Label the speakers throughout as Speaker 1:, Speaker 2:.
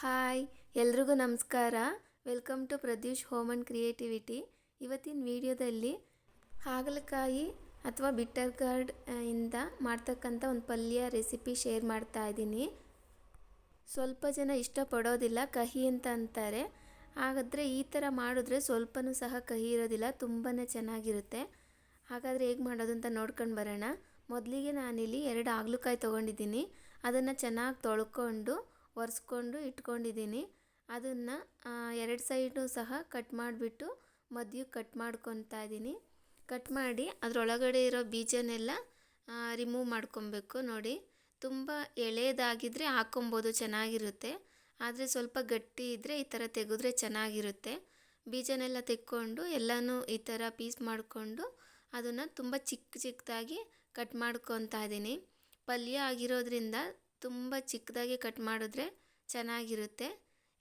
Speaker 1: Hi, ಎಲ್ರಿಗೂ ನಮಸ್ಕಾರ. Welcome to Pradyush home and creativity. ಇವತ್ತಿನ ವಿಡಿಯೋದಲ್ಲಿ ಹಾಗಲಕಾಯಿ ಅಥವಾ ಬಿಟ್ಟರ್ ಗಾರ್ಡ್ ಇಂದ ಮಾಡ್ತಕ್ಕಂಥ ಒಂದು ಪಲ್ಯ ರೆಸಿಪಿ ಶೇರ್ ಮಾಡ್ತಾ ಇದ್ದೀನಿ. ಸ್ವಲ್ಪ ಜನ ಇಷ್ಟಪಡೋದಿಲ್ಲ, ಕಹಿ ಅಂತ ಅಂತಾರೆ. ಹಾಗಾದರೆ ಈ ಥರ ಮಾಡಿದ್ರೆ ಸ್ವಲ್ಪನೂ ಸಹ ಕಹಿ ಇರೋದಿಲ್ಲ ತುಂಬಾ ಚೆನ್ನಾಗಿರುತ್ತೆ. ಹಾಗಾದರೆ ಹೇಗೆ ಮಾಡೋದು ಅಂತ ನೋಡ್ಕೊಂಡು ಬರೋಣ. ಮೊದಲಿಗೆ ನಾನಿಲ್ಲಿ ಎರಡು ಹಾಗಲಕಾಯಿ ತೊಗೊಂಡಿದ್ದೀನಿ. ಅದನ್ನು ಚೆನ್ನಾಗಿ ತೊಳ್ಕೊಂಡು ಒರೆಸ್ಕೊಂಡು ಇಟ್ಕೊಂಡಿದ್ದೀನಿ. ಅದನ್ನು ಎರಡು ಸೈಡು ಸಹ ಕಟ್ ಮಾಡಿಬಿಟ್ಟು ಮಧ್ಯ ಕಟ್ ಮಾಡ್ಕೊತಾ ಇದ್ದೀನಿ ಕಟ್ ಮಾಡಿ ಅದರೊಳಗಡೆ ಇರೋ ಬೀಜನೆಲ್ಲ ರಿಮೂವ್ ಮಾಡ್ಕೊಬೇಕು ನೋಡಿ. ತುಂಬ ಎಳೆಯದಾಗಿದ್ದರೆ ಹಾಕ್ಕೊಬೋದು ಚೆನ್ನಾಗಿರುತ್ತೆ. ಆದರೆ ಸ್ವಲ್ಪ ಗಟ್ಟಿ ಇದ್ದರೆ ಈ ಥರ ತೆಗೆದ್ರೆ ಚೆನ್ನಾಗಿರುತ್ತೆ. ಬೀಜನೆಲ್ಲ ತೆಕ್ಕೊಂಡು ಎಲ್ಲನೂ ಈ ಥರ ಪೀಸ್ ಮಾಡಿಕೊಂಡು ಅದನ್ನು ತುಂಬ ಚಿಕ್ಕ ಚಿಕ್ಕದಾಗಿ ಕಟ್ ಮಾಡ್ಕೊತಾ ಇದ್ದೀನಿ ಪಲ್ಯ ಆಗಿರೋದ್ರಿಂದ ತುಂಬ ಚಿಕ್ಕದಾಗಿ ಕಟ್ ಮಾಡಿದ್ರೆ ಚೆನ್ನಾಗಿರುತ್ತೆ.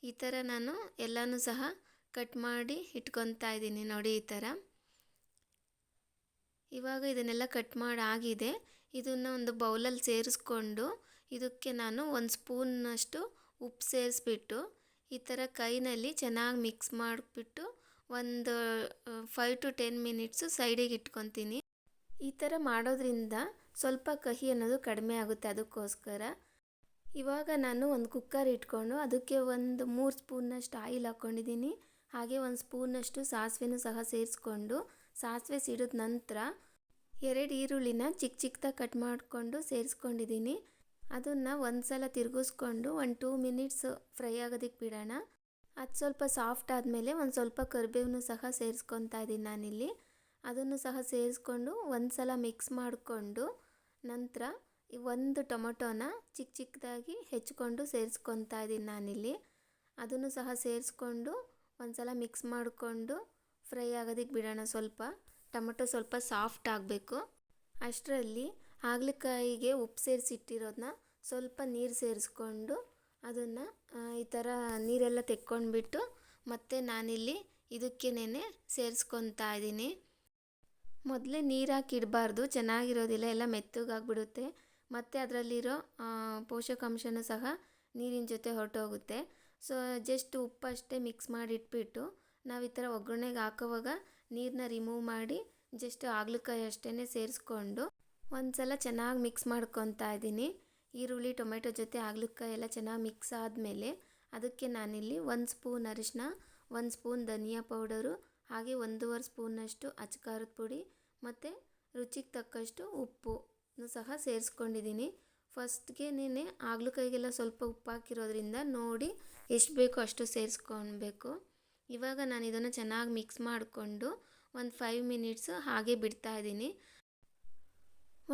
Speaker 1: ಈ ಥರ ನಾನು ಎಲ್ಲನೂ ಸಹ ಕಟ್ ಮಾಡಿ ಇಟ್ಕೊತಾ ಇದ್ದೀನಿ ನೋಡಿ ಈ ಥರ. ಇವಾಗ ಇದನ್ನೆಲ್ಲ ಕಟ್ ಮಾಡಿ ಆಗಿದೆ ಇದನ್ನು ಒಂದು ಬೌಲಲ್ಲಿ ಸೇರಿಸ್ಕೊಂಡು ಇದಕ್ಕೆ ನಾನು ಒಂದು ಸ್ಪೂನ್ನಷ್ಟು ಉಪ್ಪು ಸೇರಿಸ್ಬಿಟ್ಟು ಈ ಥರ ಕೈನಲ್ಲಿ ಚೆನ್ನಾಗಿ ಮಿಕ್ಸ್ ಮಾಡಿಬಿಟ್ಟು ಒಂದು ಫೈವ್ ಟು ಟೆನ್ ಮಿನಿಟ್ಸು ಸೈಡಿಗೆ ಇಟ್ಕೊತೀನಿ. ಈ ಥರ ಮಾಡೋದ್ರಿಂದ ಸ್ವಲ್ಪ ಕಹಿ ಅನ್ನೋದು ಕಡಿಮೆ ಆಗುತ್ತೆ ಅದಕ್ಕೋಸ್ಕರ. ಇವಾಗ ನಾನು ಒಂದು ಕುಕ್ಕರ್ ಇಟ್ಕೊಂಡು ಅದಕ್ಕೆ ಒಂದು ಮೂರು ಸ್ಪೂನ್ನಷ್ಟು ಆಯಿಲ್ ಹಾಕ್ಕೊಂಡಿದ್ದೀನಿ. ಹಾಗೆ ಒಂದು ಸ್ಪೂನಷ್ಟು ಸಾಸಿವೆನೂ ಸಹ ಸೇರಿಸ್ಕೊಂಡು ಸಾಸಿವೆ ಸಿಡಿದ ನಂತರ ಎರಡು ಈರುಳ್ಳಿನ ಚಿಕ್ಕ ಚಿಕ್ಕದಾಗಿ ಕಟ್ ಮಾಡಿಕೊಂಡು ಸೇರಿಸ್ಕೊಂಡಿದ್ದೀನಿ. ಅದನ್ನು ಒಂದು ಸಲ ತಿರುಗಿಸ್ಕೊಂಡು ಒಂದು ಟೂ ಮಿನಿಟ್ಸ್ ಫ್ರೈ ಆಗೋದಕ್ಕೆ ಬಿಡೋಣ. ಅದು ಸ್ವಲ್ಪ ಸಾಫ್ಟ್ ಆದಮೇಲೆ ಒಂದು ಸ್ವಲ್ಪ ಕರಿಬೇವನು ಸಹ ಸೇರಿಸ್ಕೊತಾ ಇದ್ದೀನಿ ನಾನಿಲ್ಲಿ. ಅದನ್ನು ಸಹ ಸೇರಿಸ್ಕೊಂಡು ಒಂದು ಸಲ ಮಿಕ್ಸ್ ಮಾಡಿಕೊಂಡು ನಂತರ ಒಂದು ಟೊಮೊಟೊನ ಚಿಕ್ಕ ಚಿಕ್ಕದಾಗಿ ಹೆಚ್ಕೊಂಡು ಸೇರಿಸ್ಕೊತಾ ಇದ್ದೀನಿ ನಾನಿಲ್ಲಿ. ಅದನ್ನು ಸಹ ಸೇರಿಸ್ಕೊಂಡು ಒಂದು ಸಲ ಮಿಕ್ಸ್ ಮಾಡಿಕೊಂಡು ಫ್ರೈ ಆಗೋದಕ್ಕೆ ಬಿಡೋಣ ಸ್ವಲ್ಪ. ಟೊಮೊಟೊ ಸ್ವಲ್ಪ ಸಾಫ್ಟ್ ಆಗಬೇಕು. ಅಷ್ಟರಲ್ಲಿ ಹಾಗಲಕಾಯಿಗೆ ಉಪ್ಪು ಸೇರಿಸಿಟ್ಟಿರೋದನ್ನ ಸ್ವಲ್ಪ ನೀರು ಸೇರಿಸ್ಕೊಂಡು ಅದನ್ನು ಈ ಥರ ನೀರೆಲ್ಲ ತೆಕ್ಕೊಂಡ್ಬಿಟ್ಟು ಮತ್ತೆ ನಾನಿಲ್ಲಿ ಇದಕ್ಕೇನೆ ಸೇರಿಸ್ಕೊತಾ ಇದ್ದೀನಿ. ಮೊದಲೇ ನೀರು ಹಾಕಿ ಇಡಬಾರ್ದು, ಚೆನ್ನಾಗಿರೋದಿಲ್ಲ, ಎಲ್ಲ ಮೆತ್ತಗಾಗ್ಬಿಡುತ್ತೆ. ಮತ್ತು ಅದರಲ್ಲಿರೋ ಪೋಷಕಾಂಶನೂ ಸಹ ನೀರಿನ ಜೊತೆ ಹೊರಟೋಗುತ್ತೆ. ಸೊ ಜಸ್ಟ್ ಉಪ್ಪಷ್ಟೇ ಮಿಕ್ಸ್ ಮಾಡಿ ಇಟ್ಬಿಟ್ಟು ನಾವು ಈ ಥರ ಒಗ್ಗರಣೆಗೆ ಹಾಕೋವಾಗ ನೀರನ್ನ ರಿಮೂವ್ ಮಾಡಿ ಜಸ್ಟ್ ಹಾಗಲಕಾಯಿ ಅಷ್ಟೇ ಸೇರಿಸ್ಕೊಂಡು ಒಂದು ಸಲ ಚೆನ್ನಾಗಿ ಮಿಕ್ಸ್ ಮಾಡ್ಕೊತಾ ಇದ್ದೀನಿ. ಈರುಳ್ಳಿ, ಟೊಮೆಟೊ ಜೊತೆ ಹಾಗಲಕಾಯಿ ಎಲ್ಲ ಚೆನ್ನಾಗಿ ಮಿಕ್ಸ್ ಆದಮೇಲೆ ಅದಕ್ಕೆ ನಾನಿಲ್ಲಿ ಒಂದು ಸ್ಪೂನ್ ಅರಿಶಿನ ಒಂದು ಸ್ಪೂನ್ ಧನಿಯಾ ಪೌಡರು, ಹಾಗೆ ಒಂದೂವರೆ ಸ್ಪೂನಷ್ಟು ಅಚ್ಚಕಾರದ ಪುಡಿ ಮತ್ತು ರುಚಿಗೆ ತಕ್ಕಷ್ಟು ಉಪ್ಪು. ಸಹ ಸೇರಿಸ್ಕೊಂಡಿದ್ದೀನಿ. ಫಸ್ಟ್ಗೆನೇ ಹಾಗಲಕಾಯಿಗೆಲ್ಲ ಸ್ವಲ್ಪ ಉಪ್ಪು ಹಾಕಿರೋದ್ರಿಂದ ನೋಡಿ ಎಷ್ಟು ಬೇಕೋ ಅಷ್ಟು ಸೇರಿಸ್ಕೊಳ್ಬೇಕು ಇವಾಗ ನಾನು ಇದನ್ನು ಚೆನ್ನಾಗಿ ಮಿಕ್ಸ್ ಮಾಡಿಕೊಂಡು ಒಂದು ಫೈವ್ ಮಿನಿಟ್ಸು ಹಾಗೆ ಬಿಡ್ತಾ ಇದ್ದೀನಿ.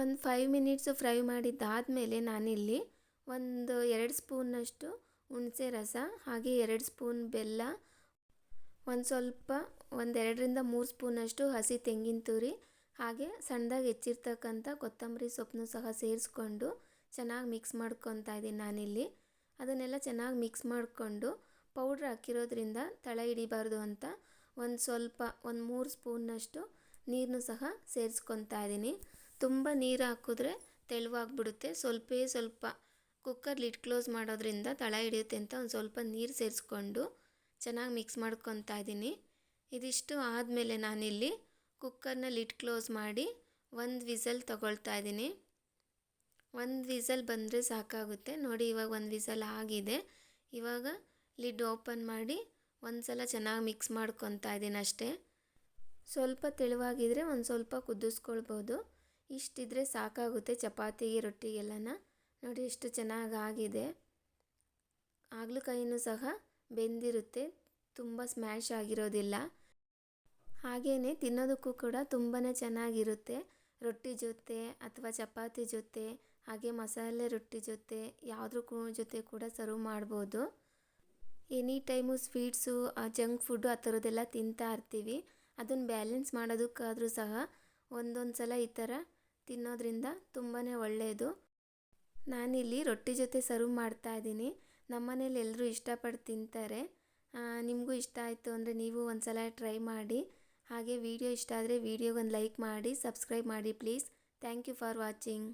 Speaker 1: ಒಂದು ಫೈವ್ ಮಿನಿಟ್ಸು ಫ್ರೈ ಮಾಡಿದ್ದಾದಮೇಲೆ ನಾನಿಲ್ಲಿ ಒಂದು ಎರಡು ಸ್ಪೂನಷ್ಟು ಹುಣಸೆ ರಸ, ಹಾಗೆ ಎರಡು ಸ್ಪೂನ್ ಬೆಲ್ಲ, ಒಂದು ಸ್ವಲ್ಪ ಒಂದೆರಡರಿಂದ ಮೂರು ಸ್ಪೂನಷ್ಟು ಹಸಿ ತೆಂಗಿನ ತುರಿ ಹಾಗೆ ಸಣ್ಣದಾಗಿ ಹೆಚ್ಚಿರ್ತಕ್ಕಂಥ ಕೊತ್ತಂಬರಿ ಸೊಪ್ಪನ್ನು ಸಹ ಸೇರಿಸ್ಕೊಂಡು ಚೆನ್ನಾಗಿ ಮಿಕ್ಸ್ ಮಾಡ್ಕೊತಾ ಇದ್ದೀನಿ ನಾನಿಲ್ಲಿ. ಅದನ್ನೆಲ್ಲ ಚೆನ್ನಾಗಿ ಮಿಕ್ಸ್ ಮಾಡಿಕೊಂಡು ಪೌಡ್ರ್ ಹಾಕಿರೋದ್ರಿಂದ ತಳ ಹಿಡಿಬಾರ್ದು ಅಂತ ಒಂದು ಸ್ವಲ್ಪ, ಒಂದು ಮೂರು ಸ್ಪೂನ್ನಷ್ಟು ನೀರನ್ನು ಸಹ ಸೇರಿಸ್ಕೊತಾ ಇದ್ದೀನಿ. ತುಂಬ ನೀರು ಹಾಕಿದ್ರೆ ತೆಳುವಾಗ್ಬಿಡುತ್ತೆ. ಸ್ವಲ್ಪೇ ಸ್ವಲ್ಪ ಕುಕ್ಕರ್ ಲಿಡ್ ಕ್ಲೋಸ್ ಮಾಡೋದ್ರಿಂದ ತಳ ಹಿಡಿಯುತ್ತೆ ಅಂತ ಒಂದು ಸ್ವಲ್ಪ ನೀರು ಸೇರಿಸ್ಕೊಂಡು ಚೆನ್ನಾಗಿ ಮಿಕ್ಸ್ ಮಾಡ್ಕೊತಾ ಇದ್ದೀನಿ. ಇದಿಷ್ಟು ಆದಮೇಲೆ ನಾನಿಲ್ಲಿ ಕುಕ್ಕರ್ನ ಲಿಡ್ ಕ್ಲೋಸ್ ಮಾಡಿ ಒಂದು ವಿಸಲ್ ತಗೊಳ್ತಾ ಇದ್ದೀನಿ. ಒಂದು ವಿಸಲ್ ಬಂದರೆ ಸಾಕಾಗುತ್ತೆ. ನೋಡಿ, ಇವಾಗ ಒಂದು ವಿಸಲ್ ಆಗಿದೆ. ಇವಾಗ ಲಿಡ್ ಓಪನ್ ಮಾಡಿ ಒಂದು ಸಲ ಚೆನ್ನಾಗಿ ಮಿಕ್ಸ್ ಮಾಡ್ಕೊತಾ ಇದ್ದೀನಿ ಅಷ್ಟೇ. ಸ್ವಲ್ಪ ತೆಳುವಾಗಿದ್ದರೆ ಒಂದು ಸ್ವಲ್ಪ ಕುದಿಸ್ಕೊಳ್ಬೋದು. ಇಷ್ಟಿದ್ರೆ ಸಾಕಾಗುತ್ತೆ ಚಪಾತಿಗೆ, ರೊಟ್ಟಿಗೆಲ್ಲನ. ನೋಡಿ, ಎಷ್ಟು ಚೆನ್ನಾಗಿ ಆಗಿದೆ. ಹಾಗಲಕಾಯಿನೂ ಸಹ ಬೆಂದಿರುತ್ತೆ. ತುಂಬ ಸ್ಮ್ಯಾಶ್ ಆಗಿರೋದಿಲ್ಲ. ಹಾಗೆಯೇ ತಿನ್ನೋದಕ್ಕೂ ಕೂಡ ತುಂಬಾ ಚೆನ್ನಾಗಿರುತ್ತೆ. ರೊಟ್ಟಿ ಜೊತೆ ಅಥವಾ ಚಪಾತಿ ಜೊತೆ, ಹಾಗೆ ಮಸಾಲೆ ರೊಟ್ಟಿ ಜೊತೆ, ಯಾವುದ್ರ ಜೊತೆ ಕೂಡ ಸರ್ವ್ ಮಾಡ್ಬೋದು. Any time sweets junk food ಆ ಥರದ್ದೆಲ್ಲ ತಿಂತಾ ಇರ್ತೀವಿ. ಅದನ್ನು ಬ್ಯಾಲೆನ್ಸ್ ಮಾಡೋದಕ್ಕಾದರೂ ಸಹ ಒಂದೊಂದು ಸಲ ಈ ಥರ ತಿನ್ನೋದ್ರಿಂದ ತುಂಬಾ ಒಳ್ಳೆಯದು ನಾನಿಲ್ಲಿ ರೊಟ್ಟಿ ಜೊತೆ ಸರ್ವ್ ಮಾಡ್ತಾ ಇದ್ದೀನಿ. ನಮ್ಮನೇಲಿ ಎಲ್ಲರೂ ಇಷ್ಟಪಟ್ಟು ತಿಂತಾರೆ. ನಿಮಗೂ ಇಷ್ಟ ಆಯಿತು ಅಂದರೆ ನೀವು ಒಂದು ಸಲ ಟ್ರೈ ಮಾಡಿ. ಹಾಗೆ ವಿಡಿಯೋ ಇಷ್ಟ ಆದರೆ ವಿಡಿಯೋಗೊಂದು ಲೈಕ್ ಮಾಡಿ ಸಬ್ಸ್ಕ್ರೈಬ್ ಮಾಡಿ please thank you for watching